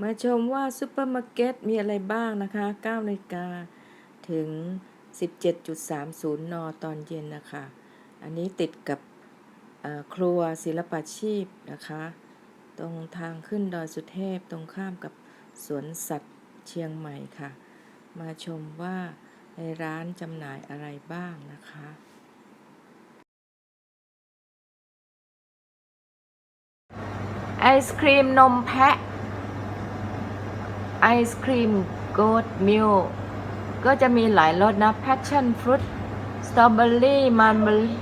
มาชมว่าซูเปอร์มาร์เก็ตมีอะไรบ้างนะคะ9นาฬิกาถึง 17.30 น ตอนเย็นนะคะ อันนี้ติดกับครัวศิลปาชีพนะคะ ตรงทางขึ้นดอยสุเทพตรงข้ามกับสวนสัตว์เชียงใหม่ค่ะ มาชมว่าในร้านจำหน่ายอะไรบ้างนะคะไอศครีมนมแพะ ไอศครีมโกดมิลก็จะมีหลายรสนะ passion fruit strawberry mulberry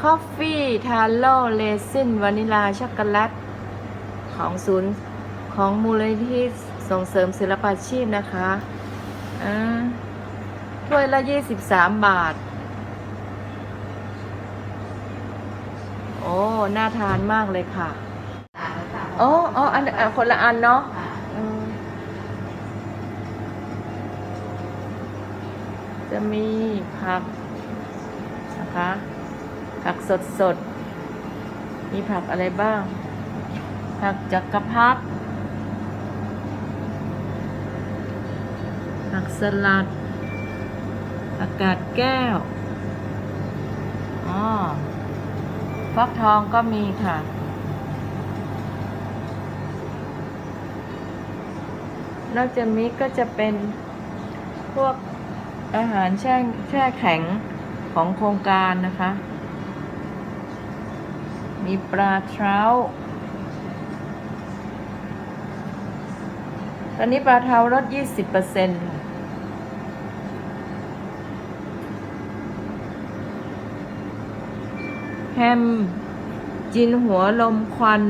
coffee taro resin วานิลาช็อกโกแลตของศูนย์ของมูลนิธิส่งเสริมศิลปาชีพนะคะอ่าถ้วยละ 23 บาท โอ้ น่าทานมากเลยค่ะ อ๋ออ๋ออันอะคนละอันเนาะอืมจะมีผักนะคะ ผักสดสดๆมีผักอะไรบ้าง ผักจักรพรรดิผักสลัด อากาศแก้ว อ๋อฟักทองก็มีค่ะ นอกจากนี้ก็จะเป็นพวกอาหารแช่แช่แข็งของโครงการนะคะ มีปลาเท้าตอนนี้ปลาเท้าลด20%แฮมจินหัวลมควัน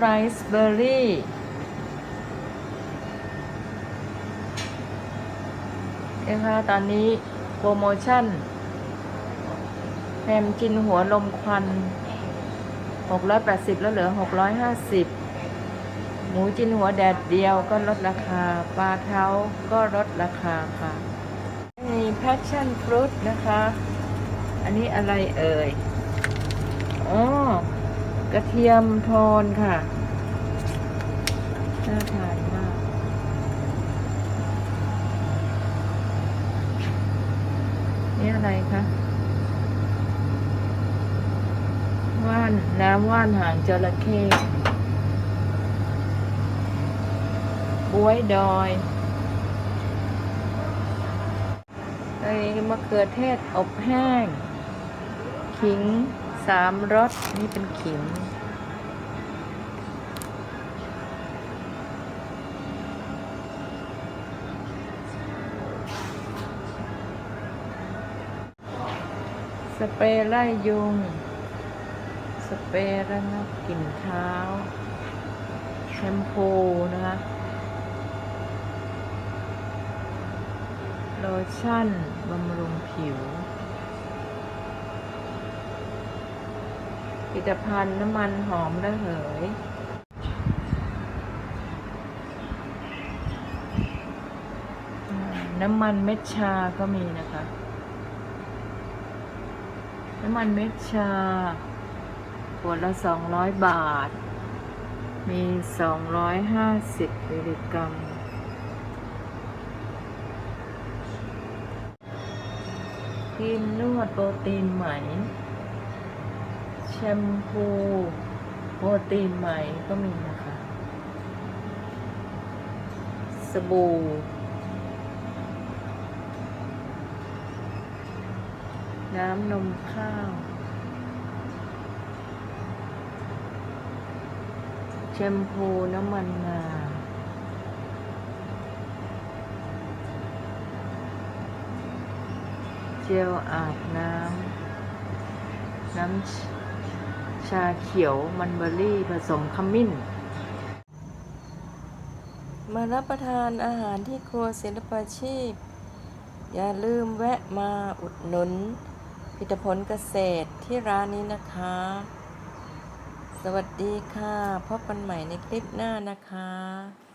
ไรซ์เบอร์รี่นะคะตอนนี้โปรโมชั่นแฮมจินหัวลมควัน 680 แล้วเหลือ 650 หมูจินหัวแดดเดียวก็ลดราคา ปลาเท้าก็ลดราคาค่ะ มี passion fruit นะคะ อันนี้อะไรเอ่ย อ๋อ ระเทียมโทนค่ะ น่าทานมาก นี่อะไรคะว่านน้ำว่านหางจระเข้บวยดอยไอ้มะเขือเทศอบแห้ง ขิง สามรสนี่เป็นขิงสเปรย์ไล่ยุง สเปรย์ระงับกลิ่นเท้า แชมพูนะคะ โลชั่นบำรุงผิว ผลิตภัณฑ์น้ำมันหอมระเหย น้ำมันเม็ดชาก็มีนะคะ น้ำมันเม็ดชา ขวดละสองร้อยบาท มีสองร้อยห้าสิบมิลลิกรัมครีมนวดโปรตีนไหม แชมพูโปรตีนไหมก็มีนะคะ สบู่ น้ำนมข้าว แชมพูน้ำมันงาเจลอาบน้ำ น้ำ ชาเขียวมันเบอร์รี่ผสมขมิ้น มารับประทานอาหารที่ครัวศิลปาชีพ อย่าลืมแวะมาอุดหนุนผลิตผลเกษตรที่ร้านนี้นะคะ สวัสดีค่ะ พบกันใหม่ในคลิปหน้านะคะ